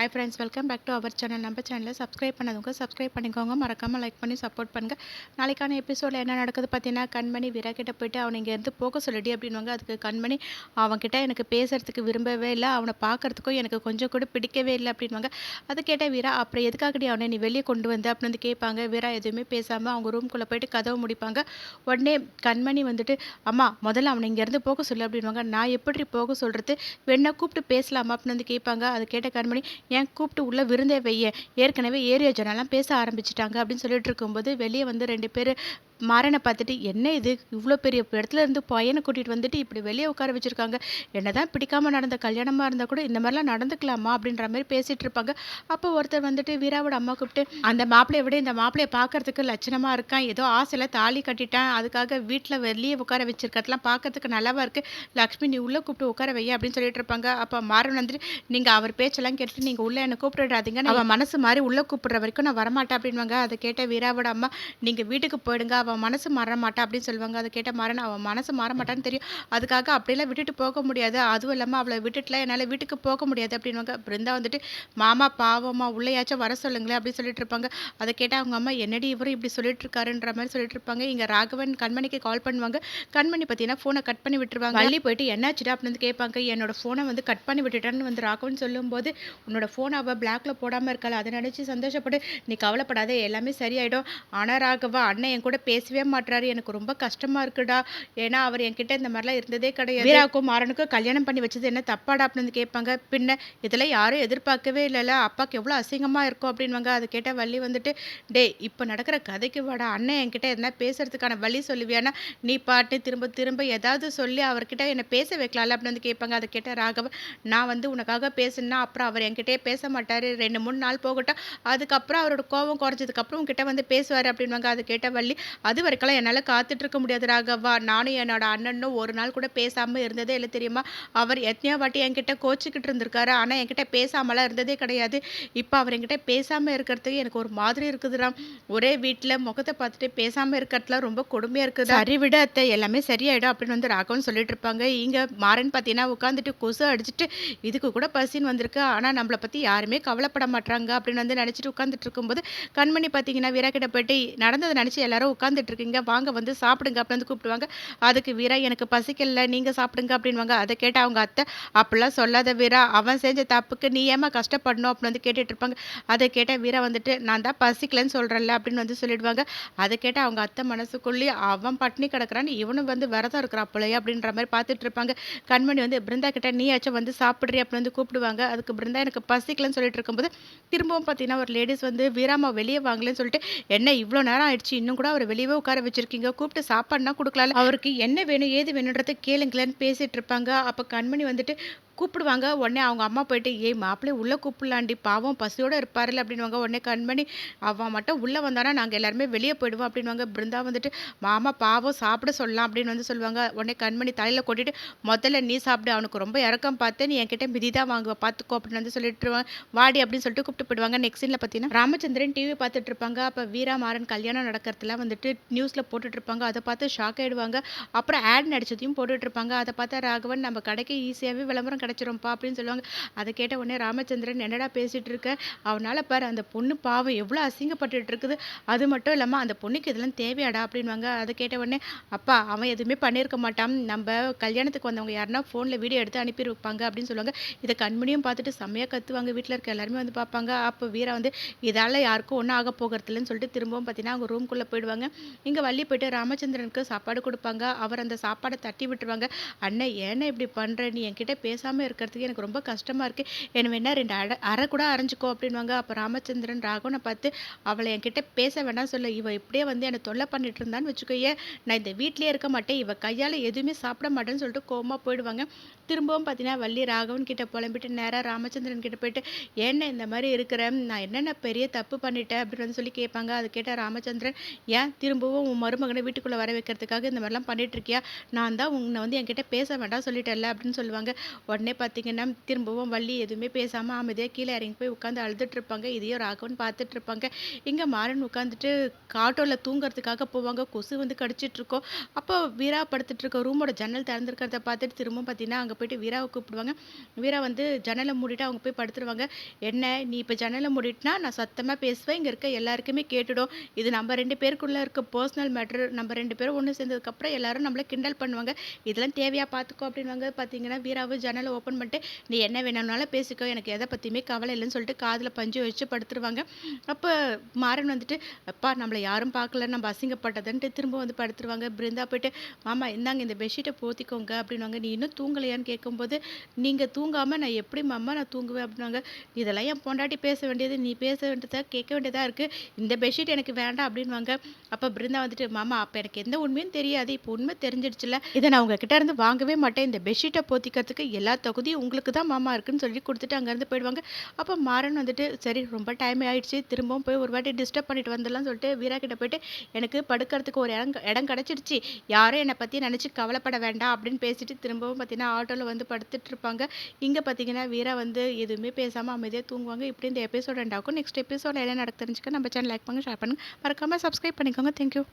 Hi friends welcome back to our channel நம்ம சேனலில் subscribe பண்ணதுங்க subscribe பண்ணிக்கோங்க. மறக்காமல் லைக் பண்ணி சப்போர்ட் பண்ணுங்கள் நாளைக்கான எபிசோடில் என்ன நடக்குது பார்த்தீங்கன்னா கண்மணி வீரா கிட்ட போயிட்டு அவனை இங்கேருந்து போக சொல்லிட்டு அப்படின்வாங்க அதுக்கு கண்மணி அவன்கிட்ட எனக்கு பேசுகிறதுக்கு விரும்பவே இல்லை. அவனை பார்க்கறதுக்கும் எனக்கு கொஞ்சம் கூட பிடிக்கவே இல்லை அப்படின்வாங்க அதை கேட்ட வீரா அப்புறம் எதுக்காகடி அவனை நீ வெளியே கொண்டு வந்து? அப்படின்னு வந்து கேட்பாங்க. வீரா எதுவுமே பேசாமல் அவங்க ரூம்குள்ளே போயிட்டு கதவை முடிப்பாங்க. உடனே கண்மணி வந்துட்டு அம்மா முதல்ல அவனை இங்கேருந்து போக சொல்லு அப்படின்வாங்க நான் எப்படி போக சொல்கிறது வேணா கூப்பிட்டு பேசலாமா? அப்படின்னு வந்து கேட்பாங்க. அதை கேட்ட கண்மணி ஏன் கூப்பிட்டு உள்ள விருந்தே வைய? ஏற்கனவே ஏரியா ஜனெல்லாம் பேச ஆரம்பிச்சிட்டாங்க அப்படின்னு சொல்லிட்டு இருக்கும்போது வெளியே வந்து ரெண்டு பேர் மாறனை பார்த்துட்டு என்ன இது? இவ்வளோ பெரிய இடத்துல இருந்து பையனை கூட்டிகிட்டு வந்துட்டு இப்படி வெளியே உட்கார வச்சுருக்காங்க. என்ன தான் பிடிக்காம நடந்த கல்யாணமாக இருந்தால் கூட இந்த மாதிரிலாம் நடந்துக்கலாமா? அப்படின்ற மாதிரி பேசிகிட்டு இருப்பாங்க. அப்போ ஒருத்தர் வந்துட்டு வீராவோட அம்மா கூப்பிட்டு அந்த மாப்பிள்ளையை விட இந்த மாப்பிள்ளையை பார்க்கறதுக்கு லட்சணமாக இருக்கான். ஏதோ ஆசையில் தாலி கட்டிட்டான். அதுக்காக வீட்டில் வெளியே உட்கார வச்சுருக்கிறதுலாம் பார்க்கறதுக்கு நல்லாவா இருக்குது லக்ஷ்மி நீ உள்ளே கூப்பிட்டு உட்கார வைய? அப்படின்னு சொல்லிட்டு இருப்பாங்க. அப்போ மாறன் வந்துட்டு நீங்கள் அவர் பேச்செல்லாம் கேட்டுட்டு நீங்கள் உள்ளே என்னை கூப்பிடாதீங்க அவன் மனசு மாதிரி உள்ளே கூப்பிடுற வரைக்கும் நான் வரமாட்டேன் அப்படின்வாங்க அதை கேட்ட வீராவோட அம்மா நீங்கள் வீட்டுக்கு போயிடுங்க. அவன் மனசு மாற மாட்டா அப்படின்னு சொல்லுவாங்க. அதை கேட்ட மாறன் அவன் மனசு மாற மாட்டான்னு தெரியும். அதுக்காக அப்படியெல்லாம் விட்டுட்டு போக முடியாது. அதுவும் இல்லாமல் அவளை விட்டுட்டுலாம் என்னால் வீட்டுக்கு போக முடியாது. அப்படின்வாங்க பிருந்தா வந்துட்டு மாமா பாவமா உள்ளேயாச்சும் வர சொல்லுங்களேன். அப்படின்னு சொல்லிட்டு இருப்பாங்க. அதை கேட்டால் அவங்க அம்மா என்னடி இவரும் இப்படி சொல்லிட்டு இருக்காருன்ற மாதிரி சொல்லிட்டு இருப்பாங்க. இங்கே ராகவன் கண்மணிக்கு கால் பண்ணுவாங்க. கண்மணி பார்த்தீங்கன்னா ஃபோனை கட் பண்ணி விட்டுருவாங்க. வள்ளி போயிட்டு என்னாச்சுடா? அப்படின்னு கேட்பாங்க. என்னோட ஃபோனை வந்து கட் பண்ணி விட்டுட்டேன்னு வந்து ராகவன் சொல்லும்போது உன்னோட ஃபோன் அவள் பிளாக்ல போடாமல் இருக்காள்? அதை நினச்சி சந்தோஷப்படு நீ கவலைப்படாத எல்லாமே சரியாயிடும். ஆனால் ராகவா அண்ணன் என் கூட பேசவே மாட்டுறாரு எனக்கு ரொம்ப கஷ்டமா இருக்குடா. ஏன்னா அவர் என்கிட்ட இந்த மாதிரிலாம் இருந்ததே கிடையாது. வீராக்கும் மாறனுக்கும் கல்யாணம் பண்ணி வச்சது என்ன தப்பாடா அப்படின்னு வந்து கேட்பாங்க. பின்ன இதெல்லாம் யாரும் எதிர்பார்க்கவே இல்லைல்ல. அப்பாவுக்கு எவ்வளோ அசிங்கமாக இருக்கும் அப்படின்வாங்க அதை கேட்ட வள்ளி வந்துட்டு டே இப்போ நடக்கிற கதைக்கு வாடா. அண்ணன் என்கிட்ட எதனா பேசுறதுக்கான வழி சொல்லுவியானா நீ பாட்டு திரும்ப திரும்ப ஏதாவது சொல்லி அவர்கிட்ட என்னை பேச வைக்கலாம்ல அப்படின்னு வந்து கேட்பாங்க. அதை கேட்ட ராகவன் நான் வந்து உனக்காக பேசுனா அப்புறம் அவர் என்கிட்டயே பேச மாட்டார். ரெண்டு மூணு நாள் போகட்டும். அதுக்கப்புறம் அவரோட கோவம் குறைஞ்சதுக்கப்புறம் உங்ககிட்ட வந்து பேசுவார் அப்படின்வாங்க அதை கேட்ட வள்ளி அது வரைக்கும் என்னால் காத்துட்டு இருக்க முடியாது ராகவா. நானும் என்னோட அண்ணனும் ஒரு நாள் கூட பேசாமல் இருந்ததே இல்லை தெரியுமா? அவர் எத்தனையோ வாட்டி என்கிட்ட கோச்சிக்கிட்டு இருந்திருக்காரு. ஆனால் என்கிட்ட பேசாமலாம் இருந்ததே கிடையாது. இப்போ அவர் என்கிட்ட பேசாமல் இருக்கிறதுக்கு எனக்கு ஒரு மாதிரி இருக்குதுடா. ஒரே வீட்டில் முகத்தை பார்த்துட்டு பேசாமல் இருக்கிறதுலாம் ரொம்ப கொடுமையாக இருக்குது? சரி விட அத்தை எல்லாமே சரியாயிடும் அப்படின்னு வந்து ராகவன் சொல்லிட்டு இருப்பாங்க. இங்கே மாறன் பார்த்தீங்கன்னா உட்காந்துட்டு கொசு அடிச்சுட்டு இதுக்கு கூட பசின்னு வந்திருக்கு. ஆனால் நம்மளை பற்றி யாருமே கவலைப்பட மாட்டாங்க அப்படின்னு வந்து நினச்சிட்டு உட்காந்துட்டு இருக்கும்போது கண்மணி பார்த்தீங்கன்னா வீரா கிட்ட போயிட்டு நடந்ததை நினச்சி எல்லாரும் உட்காந்துட்டு இருக்கீங்க வாங்க வந்து சாப்பிடுங்க அப்படின்னு வந்து கூப்பிடுவாங்க. அதுக்கு வீரா எனக்கு பசிக்கல நீங்கள் சாப்பிடுங்க அப்படின்வாங்க அதை கேட்ட அவங்க அத்தை அப்படிலாம் சொல்லாத வீரா அவன் செஞ்ச தப்புக்கு நீ ஏமா கஷ்டப்படணும்? அப்படின்னு வந்து கேட்டுட்டு இருப்பாங்க. அதை கேட்ட வீரா வந்துட்டு நான் தான் பசிக்கலன்னு சொல்கிறேன்ல அப்படின்னு வந்து சொல்லிடுவாங்க. அதை கேட்ட அவங்க அத்தை மனசுக்குள்ளேயே அவன் பட்டினி கிடக்குறான்னு இவனும் வந்து விரதம் இருக்கிறான் அப்படின்ற மாதிரி பார்த்துட்டு இருப்பாங்க. கண்மணி வந்து பிருந்தா கிட்ட நீயாச்சும் வந்து சாப்பிட்றி அப்படின்னு வந்து கூப்பிடுவாங்க. அதுக்கு பிருந்தா எனக்கு பசிக்கலன்னு சொல்லிட்டு இருக்கும்போது திரும்பவும் பார்த்தீங்கன்னா ஒரு லேடிஸ் வந்து வீராமா வெளியே வாங்கலன்னு சொல்லிட்டு என்ன இவ்வளோ நேரம் ஆயிடுச்சு இன்னும் கூட அவர் வெளியவே உட்கார வச்சிருக்கீங்க. கூப்பிட்டு சாப்பாடுனா கொடுக்கலாம் அவருக்கு என்ன வேணும் ஏது வேணுன்றதை கேளுங்களேன்னு பேசிட்டு இருப்பாங்க. அப்போ கண்மணி வந்துட்டு கூப்பிடுவாங்க. உடனே அவங்க அம்மா போயிட்டு ஏய் மாப்பிள்ளை உள்ளே கூப்பிடலாண்டி பாவம் பசியோடு இருப்பார்ல அப்படின்வாங்க உடனே கண்மணி அவன் மட்டும் உள்ளே வந்தானா? நாங்கள் எல்லாருமே வெளியே போயிடுவோம். அப்படின்வாங்க பிருந்தா வந்துட்டு மாமா பாவம் சாப்பிட சொல்லலாம். அப்படின்னு வந்து சொல்லுவாங்க. உடனே கண்மணி தலையில் கொட்டிட்டு முதல்ல நீ சாப்பிடு. அவனுக்கு ரொம்ப இறக்கம் பார்த்து நீ என்கிட்ட மிதி தான் வாங்குவ. பார்த்துக்கோ. அப்படின்னு வந்து சொல்லிட்டு வாடி அப்படின்னு சொல்லிட்டு கூப்பிட்டு போயிடுவாங்க. நெக்ஸ்ட் சீனில் பார்த்தீங்கன்னா ராமச்சந்திரன் டிவி பார்த்துட்டு இருப்பாங்க. அப்போ வீரா மாறன் கல்யாணம் நடக்கிறதுலாம் வந்துட்டு நியூஸில் போட்டுட்டு இருப்பாங்க. அதை பார்த்து ஷாக் ஆயிடுவாங்க. அப்புறம் ஆட் நடிச்சதையும் போட்டுட்டு இருப்பாங்க. அதை பார்த்தா ராகவன் நம்ம கடைக்கு ஈஸியாகவே விளம்பரம் கிடச்சிரும்ப்பா அப்படின்னு சொல்லுவாங்க. அதை கேட்ட உடனே ராமச்சந்திரன் என்னடா பேசிகிட்டு இருக்க? அவனால் பாரு அந்த பொண்ணு பாவம் எவ்வளோ அசிங்கப்பட்டுட்டு இருக்குது. அது மட்டும் இல்லாமல் அந்த பொண்ணுக்கு இதெல்லாம் தேவையாடா அப்படின்வாங்க அதை கேட்ட உடனே அப்பா அவன் எதுவுமே பண்ணியிருக்க மாட்டான். நம்ம கல்யாணத்துக்கு வந்தவங்க யாருன்னா ஃபோனில் வீடியோ எடுத்து அனுப்பியிருப்பாங்க அப்படின்னு சொல்லுவாங்க. இதை கண்மணியும் பார்த்துட்டு செம்மையாக கத்துவாங்க. வீட்டில் இருக்க எல்லாருமே வந்து பார்ப்பாங்க. அப்போ வீரா வந்து இதால் யாருக்கும் ஒன்றும் ஆக போகிறதில்லன்னு சொல்லிட்டு திரும்பவும் பார்த்தீங்கன்னா அவங்க ரூம்குள்ளே போயிடுவாங்க. இங்கே வள்ளி போயிட்டு ராமச்சந்திரனுக்கு சாப்பாடு கொடுப்பாங்க. அவர் அந்த சாப்பாடை தட்டி விட்டுருவாங்க. அண்ணன் ஏன்னா இப்படி பண்ணுற நீ என்கிட்ட பேசாமல் இருக்கிறதுக்கு எனக்கு ரொம்ப கஷ்டமாக இருக்குது என்ன வேணா ரெண்டு அட அரை கூட அரைஞ்சிக்கோ அப்படின்வாங்க அப்போ ராமச்சந்திரன் ராகவனை பார்த்து அவளை என்கிட்ட பேச வேண்டாம் சொல்ல. இவ இப்படியே வந்து என்னை தொல்லை பண்ணிட்டு இருந்தான்னு வச்சுக்கோயே நான் இந்த வீட்லேயே இருக்க மாட்டேன். இவ கையால் எதுவுமே சாப்பிட மாட்டேன்னு சொல்லிட்டு கோமா போயிடுவாங்க. திரும்பவும் பார்த்தீங்கன்னா வள்ளி ராகவன் கிட்ட புலம்பிட்டு நேராக ராமச்சந்திரன் கிட்ட போயிட்டு என்ன இந்த மாதிரி இருக்கிறேன் நான் என்னென்ன பெரிய தப்பு பண்ணிட்டேன்? அப்படின்னு சொல்லி கேட்பாங்க. அது கேட்டால் ராமச்சந்திரன் ஏன் திரும்பவும் உன் மருமகனை வீட்டுக்குள்ளே வர வைக்கிறதுக்காக இந்த மாதிரிலாம் பண்ணிட்டு இருக்கியா? நான் தான் உன்னை வந்து என்கிட்ட பேச வேண்டாம் சொல்லிட்டேன்ல அப்படின்னு சொல்லுவாங்க. உடனே உடனே பார்த்தீங்கன்னா திரும்பவும் வள்ளி எதுவுமே பேசாமல் அமைதியாக கீழே இறங்கி போய் உட்காந்து அழுதுட்டு இருப்பாங்க இதையும் ராகவன் பார்த்துட்டு இருப்பாங்க இங்கே மாறன் உட்காந்துட்டு காட்டோவில் தூங்குறதுக்காக போவாங்க. கொசு வந்து கடிச்சிட்ருக்கோம் அப்போ வீரா படுத்துட்ருக்கோம் ரூமோட ஜன்னல் திறந்துருக்கிறத பார்த்துட்டு திரும்பவும் பார்த்தீங்கன்னா அங்கே போயிட்டு வீராவை கூப்பிடுவாங்க. வீரா வந்து ஜன்னலை மூடிட்டு அவங்க போய் படுத்துருவாங்க. என்ன? நீ இப்போ ஜன்னலை மூடிட்டுனா நான் சத்தமாக பேசுவேன். இங்கே இருக்க எல்லாருக்குமே கேட்டுடும். இது நம்ம ரெண்டு பேருக்குள்ளே இருக்க பர்சனல் மேட்ரு நம்ம ரெண்டு பேரும் ஒன்று சேர்ந்ததுக்கப்புறம் எல்லாரும் நம்மளை கிண்டல் பண்ணுவாங்க. இதெல்லாம் தேவையாக பார்த்துக்கோ அப்படின்வாங்க பார்த்தீங்கன்னா வீராவை ஜன்னல் ஓப்பன் பண்ணிட்டு நீ என்ன வேணும்னாலும் பேசிக்கோ எனக்கு எதை பற்றியுமே கவலை இல்லைன்னு சொல்லிட்டு காதில் பஞ்சு வச்சு படுத்துருவாங்க. அப்போ மாறன் வந்துட்டு அப்பா நம்மளை யாரும் பார்க்கல நம்ம அசிங்கப்பட்டதுன்ட்டு திரும்ப வந்து படுத்துருவாங்க. பிருந்தா போயிட்டு மாமா இந்தாங்க இந்த பெட்ஷீட்டை போத்திக்கோங்க அப்படின்வாங்க நீ இன்னும் தூங்கலையான்னு கேட்கும்போது நீங்கள் தூங்காமல் நான் எப்படி மாமா நான் தூங்குவேன்? அப்படின்னாங்க இதெல்லாம் என் பொண்டாட்டி பேச வேண்டியது நீ பேச வேண்டியதாக கேட்க வேண்டியதாக இருக்குது இந்த பெட்ஷீட் எனக்கு வேண்டாம் அப்படின்வாங்க அப்போ பிருந்தா வந்துட்டு மாமா அப்போ எனக்கு எந்த உண்மையும் தெரியாது. இப்போ உண்மை தெரிஞ்சிடுச்சுல இதை நான் உங்ககிட்ட இருந்து வாங்கவே மாட்டேன். இந்த பெட்ஷீட்டை போத்திக்கிறதுக்கு எல்லா தகுதி உங்களுக்கு தான் மாமா இருக்குன்னு சொல்லி கொடுத்துட்டு அங்கேருந்து போயிடுவாங்க. அப்போ மாறன் வந்துட்டு சரி ரொம்ப டைம் ஆயிடுச்சு திரும்பவும் போய் ஒரு வாட்டி டிஸ்டர்ப் பண்ணிட்டு வந்துடலாம் சொல்லிட்டு வீரா கிட்ட போயிட்டு எனக்கு படுக்கிறதுக்கு ஒரு இடம் இடம் கிடச்சிடுச்சு யாரும் என்னை பற்றி நினச்சி கவலைப்பட வேண்டாம் அப்படின்னு பேசிட்டு திரும்பவும் பார்த்தீங்கன்னா ஆட்டோவில் வந்து படுத்துட்டு இருப்பாங்க. இங்கே பார்த்தீங்கன்னா வீரா வந்து எதுவுமே பேசாமல் அமைதியாக தூங்குவாங்க. இப்படி இந்த எபிசோட் ரெண்டாகும் நெக்ஸ்ட் எபிசோட என்ன நடக்கு தெரிஞ்சுக்க நம்ம சேனல் லைக் பண்ணுங்க ஷேர் பண்ணுங்கள் மறக்காமல் சப்ஸ்கிரைப் பண்ணிக்கோங்க. தேங்க்யூ